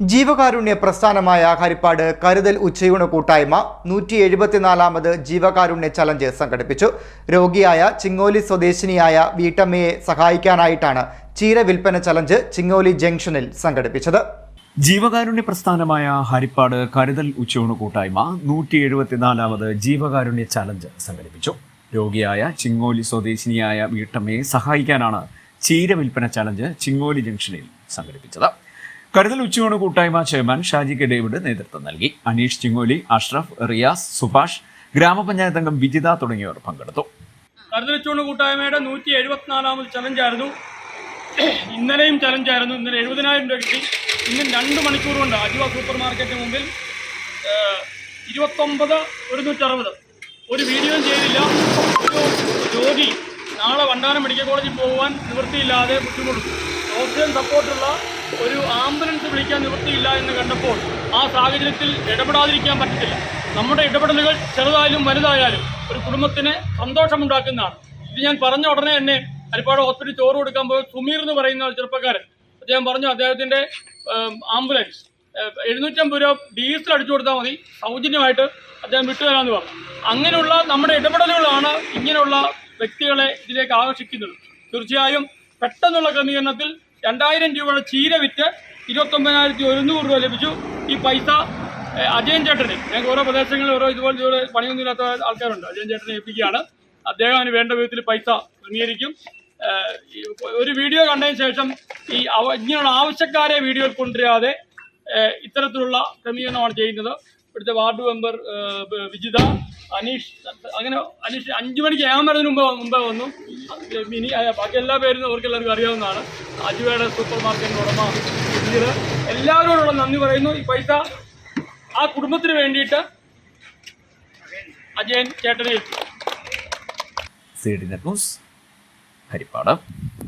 ജീവകാരുണ്യ പ്രസ്ഥാനമായ ഹരിപ്പാട് കരുതൽ ഉച്ചയൂണ് കൂട്ടായ്മ നൂറ്റി എഴുപത്തിനാലാമത് ജീവകാരുണ്യ ചലഞ്ച് സംഘടിപ്പിച്ചു. രോഗിയായ ചിങ്ങോലി സ്വദേശിനിയായ വീട്ടമ്മയെ സഹായിക്കാനായിട്ടാണ് ചീര വിൽപ്പന ചലഞ്ച് ചിങ്ങോലി ജംഗ്ഷനിൽ സംഘടിപ്പിച്ചത്. ജീവകാരുണ്യ പ്രസ്ഥാനമായ ഹരിപ്പാട് കരുതൽ ഉച്ചയൂണ് കൂട്ടായ്മ നൂറ്റി എഴുപത്തിനാലാമത് ജീവകാരുണ്യ ചലഞ്ച് സംഘടിപ്പിച്ചു. രോഗിയായ ചിങ്ങോലി സ്വദേശിനിയായ വീട്ടമ്മയെ സഹായിക്കാനാണ് ചീര വിൽപ്പന ചലഞ്ച് ചിങ്ങോലി ജംഗ്ഷനിൽ സംഘടിപ്പിച്ചത്. കരുതൽ ഉച്ചയൂണ് കൂട്ടായ്മ ചെയർമാൻ ഷാജി കെ ഡേവിഡ് നേതൃത്വം നൽകി. അനീഷ് ചിങ്ങോലി അഷ്റഫ് റിയാസ് സുഭാഷ് ഗ്രാമപഞ്ചായത്ത് അംഗം വിജിത തുടങ്ങിയവർ പങ്കെടുത്തു. കരുതലിച്ചൂണ് കൂട്ടായ്മയുടെ നൂറ്റി എഴുപത്തിനാലാമത് ചലഞ്ചായിരുന്നു ഇന്നലെയും ചലഞ്ചായിരുന്നു ഇന്നലെ എഴുപതിനായിരം രൂപ കിട്ടി. ഇന്നും രണ്ട് മണിക്കൂർ കൊണ്ട് അജിവ സൂപ്പർ മാർക്കറ്റിന് മുമ്പിൽ ഇരുപത്തൊമ്പത് ഒരുന്നൂറ്ററുപത്. ഒരു വീഡിയോയും ചെയ്തില്ല. രോഗി നാളെ വണ്ടാനം മെഡിക്കൽ കോളേജിൽ പോകുവാൻ നിവൃത്തിയില്ലാതെ ബുദ്ധിമുട്ടും. ഓക്സിജൻ സപ്പോർട്ടുള്ള ഒരു ആംബുലൻസ് വിളിക്കാൻ നിവൃത്തിയില്ല എന്ന് കണ്ടപ്പോൾ ആ സാഹചര്യത്തിൽ ഇടപെടാതിരിക്കാൻ പറ്റത്തില്ല. നമ്മുടെ ഇടപെടലുകൾ ചെറുതായാലും വലുതായാലും ഒരു കുടുംബത്തിന് സന്തോഷമുണ്ടാക്കുന്നതാണ്. ഇത് ഞാൻ പറഞ്ഞ ഉടനെ തന്നെ ഹരിപ്പാട് ഹോസ്പിറ്റലിൽ ചോറ് കൊടുക്കാൻ പോയ സുമീർ എന്ന് പറയുന്ന ചെറുപ്പക്കാരൻ അദ്ദേഹം പറഞ്ഞു അദ്ദേഹത്തിന്റെ ആംബുലൻസ് എഴുന്നൂറ്റമ്പത് രൂപ ഡീസൽ അടിച്ചു കൊടുത്താൽ മതി സൗജന്യമായിട്ട് അദ്ദേഹം വിട്ടുതരാമെന്ന് പറഞ്ഞു. അങ്ങനെയുള്ള നമ്മുടെ ഇടപെടലുകളാണ് ഇങ്ങനെയുള്ള വ്യക്തികളെ ഇതിലേക്ക് ആകർഷിക്കുന്നത്. തീർച്ചയായും പെട്ടെന്നുള്ള ക്രമീകരണത്തിൽ രണ്ടായിരം രൂപയുടെ ചീര വിറ്റ് ഇരുപത്തൊമ്പതിനായിരത്തി ഒരുന്നൂറ് രൂപ ലഭിച്ചു. ഈ പൈസ അജയൻ ചേട്ടന്. ഞങ്ങൾക്ക് ഓരോ പ്രദേശങ്ങളിൽ ഓരോ ഇതുപോലെ ഇതുപോലെ പണിയൊന്നുമില്ലാത്ത ആൾക്കാരുണ്ട്. അജയൻ ചേട്ടനെ ഏൽപ്പിക്കുകയാണ്. അദ്ദേഹം അതിന് വേണ്ട വിധത്തിൽ പൈസ ക്രമീകരിക്കും ഒരു വീഡിയോ കണ്ടതിന് ശേഷം ഈ ഇങ്ങനെയുള്ള ആവശ്യക്കാരെ വീഡിയോയിൽ കൊണ്ടുവരാതെ ഇത്തരത്തിലുള്ള ക്രമീകരണമാണ് ചെയ്യുന്നത്. ഇവിടുത്തെ വാർഡ് മെമ്പർ വിജിത അനീഷ് അങ്ങനെ അനീഷ് അഞ്ചു മണിക്ക് ഏഴാൻ വരുന്നതിന് മുമ്പ് മുമ്പേ വന്നു. ഇനി ബാക്കി എല്ലാ പേരും അവർക്ക് എല്ലാവർക്കും അറിയാവുന്നതാണ്. അജുവയുടെ സൂപ്പർ മാർക്കറ്റിന്റെ ഉടമ ഇതിൽ എല്ലാവരോടുള്ള നന്ദി പറയുന്നു. ഈ പൈസ ആ കുടുംബത്തിന് വേണ്ടിയിട്ട് അജയൻ ചേട്ടനെ എത്തി ന്യൂസ് ഹരിപ്പാട്.